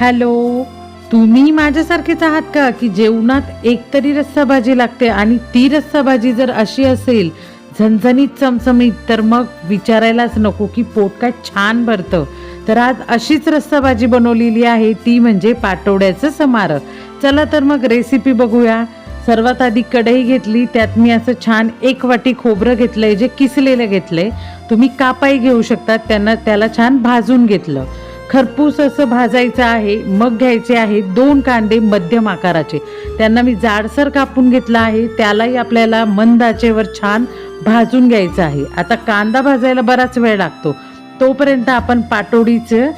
Hello तुम्ही माझ्यासारखेच आहात का? की जेवणात एकतरी रस्सा भाजी लागते आणि ती रस्सा भाजी जर अशी असेल झणझणीत चमचमीत तर मग विचारायलाच नको की पोट काय छान भरतं. तर आज अशीच रस्सा भाजी बनवलेली आहे ती म्हणजे पाटोड्याचं समारक चला तर मग रेसिपी बघूया. सर्वात आधी कढई घेतली त्यात मी असं छान एक वाटी खोबरं घेतलंय जे किसलेलं घेतलंय. तुम्ही कापाई घेऊ शकता त्यांना त्याला छान भाजून घेतलं. खरपूस असं भाजायचं आहे मग घ्यायचे आहे दोन कांदे मध्यम आकाराचे. त्यांना मी जाडसर कापून घेतला आहे त्यालाही आपल्याला मंद आचेवर छान भाजून घ्यायचं आहे. आता कांदा भाजायला बराच वेळ लागतो. तोपर्यंत आपण पाटोडीचं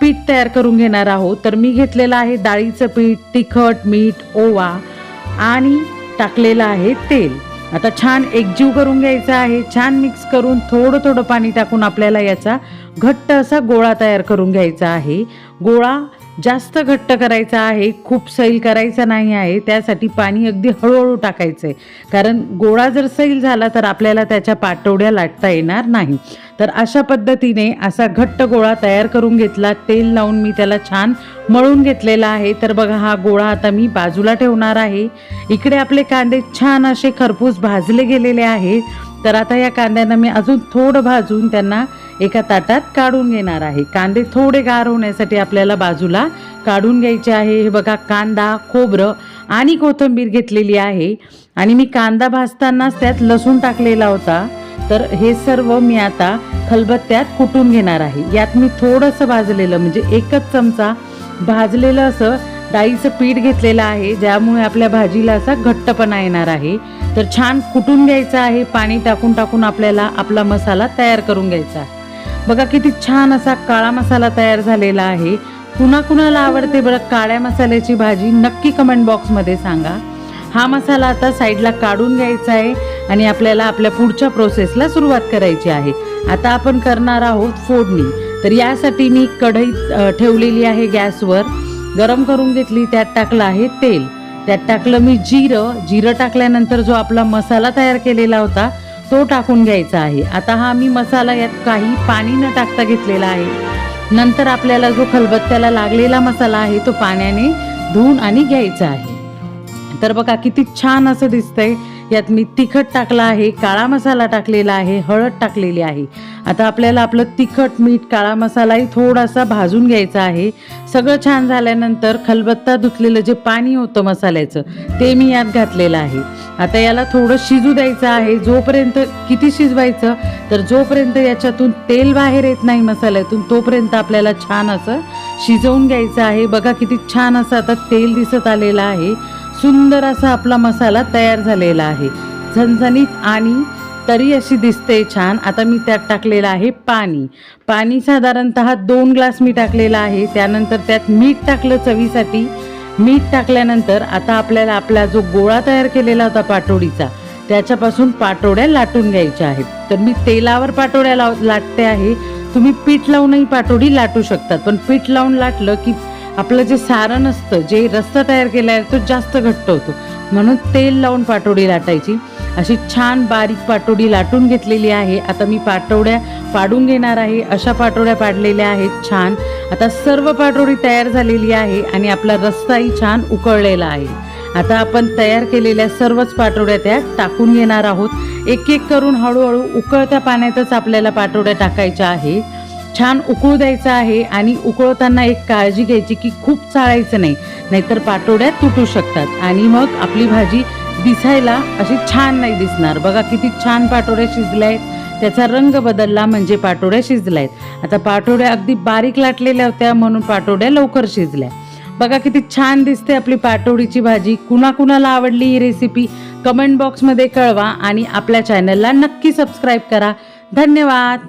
पीठ तयार करून घेणार आहोत. तर मी घेतलेलं आहे डाळीचं पीठ तिखट मीठ ओवा आणि टाकलेलं आहे तेल. आता छान एकजीव करून घ्यायचा आहे. छान मिक्स करून थोडं थोडं पाणी टाकून आपल्याला याचा घट्ट असा गोळा तयार करून घ्यायचा आहे. गोळा जास्त घट्ट करायचा आहे खूप सैल करायचा नाही आहे त्यासाठी पाणी अगदी हळूहळू टाकायचं आहे कारण गोळा जर सैल झाला तर आपल्याला त्याच्या पाटवड्या लाटता येणार नाही. तर अशा पद्धतीने असा घट्ट गोळा तयार करून घेतला. तेल लावून मी त्याला छान मळून घेतलेला आहे. तर बघा हा गोळा आता मी बाजूला ठेवणार आहे. इकडे आपले कांदे छान असे खरपूस भाजले गेलेले आहेत. तर आता या कांद्यांना मी अजून थोडं भाजून त्यांना एका ताटात काढून घेणार आहे. कांदे थोडे गार होण्यासाठी आपल्याला बाजूला काढून घ्यायचे आहे. हे बघा कांदा खोबरं आणि कोथिंबीर घेतलेली आहे. आणि मी कांदा भाजतानाच त्यात लसूण टाकलेला होता. तर हे सर्व मी आता खलबत्त्यात कुटून घेणार आहे. यात मी थोडंसं भाजलेलं म्हणजे एकच चमचा भाजलेलं असं डाळीचं पीठ घेतलेलं आहे. ज्यामुळे आपल्या भाजीला असा घट्टपणा येणार आहे. तर छान कुटून घ्यायचं आहे. पाणी टाकून टाकून आपल्याला आपला मसाला तयार करून घ्यायचा आहे. बघा किती छान असा काळा मसाला तयार झालेला आहे. कुणा कुणाला आवडते बरं काळ्या मसाल्याची भाजी नक्की कमेंट बॉक्समध्ये सांगा. हा मसाला आता साईडला काढून घ्यायचा आहे आणि आपल्याला आपल्या पुढच्या प्रोसेसला सुरुवात करायची आहे. आता आपण करणार आहोत फोडणी. तर यासाठी मी कढई ठेवलेली आहे गॅसवर. गरम करून घेतली त्यात टाकलं आहे तेल. त्यात टाकलं मी जिरं. जिरं टाकल्यानंतर जो आपला मसाला तयार केलेला होता तो टाकून घ्यायचा आहे. आता हा मी मसाला यात काही पाणी न टाकता घेतलेला आहे. नंतर आपल्याला जो खलबत्त्याला लागलेला मसाला आहे तो पाण्याने धुवून आणि घ्यायचा आहे. तर बघा किती छान असं दिसतंय. यात मी तिखट टाकला आहे काळा मसाला टाकलेला आहे हळद टाकलेली आहे. आता आपल्याला आपलं तिखट मीठ काळा मसालाही थोडासा भाजून घ्यायचा आहे. सगळं छान झाल्यानंतर खलबत्ता धुतलेलं जे पाणी होतं मसाल्याचं ते मी यात घातलेलं आहे. आता याला थोडं शिजू द्यायचं आहे. जोपर्यंत किती शिजवायचं? तर जोपर्यंत याच्यातून तेल बाहेर येत नाही मसाल्यातून तोपर्यंत आपल्याला छान असं शिजवून घ्यायचं आहे. बघा किती छान असं आता तेल दिसत आलेलं आहे. सुंदर असा आपला मसाला तयार झालेला आहे. झणझणीत आणि तरी अशी दिसते छान. आता मी त्यात टाकलेलं आहे पाणी. पाणी साधारणतः दोन ग्लास मी टाकलेलं आहे. त्यानंतर त्यात मीठ टाकलं चवीसाठी. मीठ टाकल्यानंतर आता आपल्याला आपला जो गोळा तयार केलेला होता पाटोडीचा त्याच्यापासून पाटोड्या लाटून घ्यायच्या आहेत. तर मी तेलावर पाटोड्या लाव लाटते आहे. तुम्ही पीठ लावूनही पाटोडी लाटू शकतात पण पीठ लावून लाटलं की आपलं जे सारण असतं जे रस्ता तयार केला आहे तो जास्त घट्ट होतो. म्हणून तेल लावून पाटोडी लाटायची. अशी छान बारीक पाटोडी लाटून घेतलेली आहे. आता मी पाटोड्या पाडून घेणार आहे. अशा पाटोड्या पाडलेल्या आहेत. छान. आता सर्व पाटोडी तयार झालेली आहे आणि आपला रस्ताही छान उकळलेला आहे. आता आपण तयार केलेल्या सर्वच पाटोड्या त्यात टाकून घेणार आहोत. एक एक करून हळूहळू उकळत्या पाण्यातच आपल्याला पाटोड्या टाकायच्या आहेत. छान उकळू द्यायचं आहे आणि उकळवताना एक काळजी घ्यायची की खूप चाळायचं नाही. नाहीतर पाटोड्या तुटू शकतात. आणि मग आपली भाजी दिसायला अशी छान नाही दिसणार. बघा किती छान पाटोड्या शिजल्या आहेत त्याचा रंग बदलला म्हणजे पाटोड्या शिजल्या आहेत आता पाटोड्या अगदी बारीक लाटलेल्या होत्या म्हणून पाटोड्या लवकर शिजल्या. बघा किती छान दिसते आपली पाटोडीची भाजी. कुणाकुणाला आवडली ही रेसिपी कमेंट बॉक्समध्ये कळवा आणि आपल्या चॅनलला नक्की सबस्क्राईब करा. धन्यवाद.